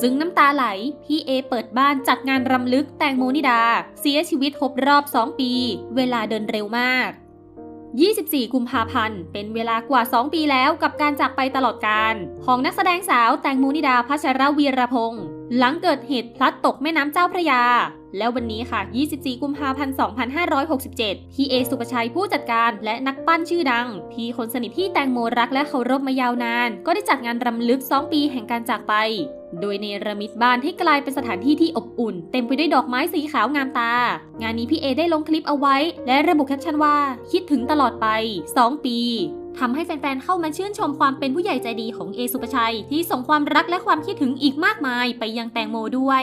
ซึ้งน้ำตาไหล พี่เอเปิดบ้านจัดงานรำลึกแตงโมนิดา เสียชีวิตครบรอบ 2 ปี เวลาเดินเร็วมาก 24 กุมภาพันธ์ เป็นเวลากว่า 2 ปีแล้วกับการจากไปตลอดการของนักแสดงสาวแตงโมนิดาพัชรวีรพงศ์หลังเกิดเหตุพลัดตกแม่น้ำเจ้าพระยา แล้ววันนี้ค่ะ 24 กุมภาพันธ์ 2567 พี่เอสุปชัยผู้จัดการและนักปั้นชื่อดังที่คนสนิทที่แตงโมรักและเคารพมายาวนาน ก็ได้จัดงานรำลึก 2 ปีแห่งการจากไป โดยเนรมิตบ้านให้กลายเป็นสถานที่ที่อบอุ่น เต็มไปด้วยดอกไม้สีขาวงามตา งานนี้พี่เอได้ลงคลิปเอาไว้ และระบุแคปชั่นว่า คิดถึงตลอดไป 2 ปีทำให้แฟนๆ เข้ามาชื่นชมความเป็นผู้ใหญ่ใจดีของเอสุปชัย ที่ส่งความรักและความคิดถึงอีกมากมายไปยังแตงโมด้วย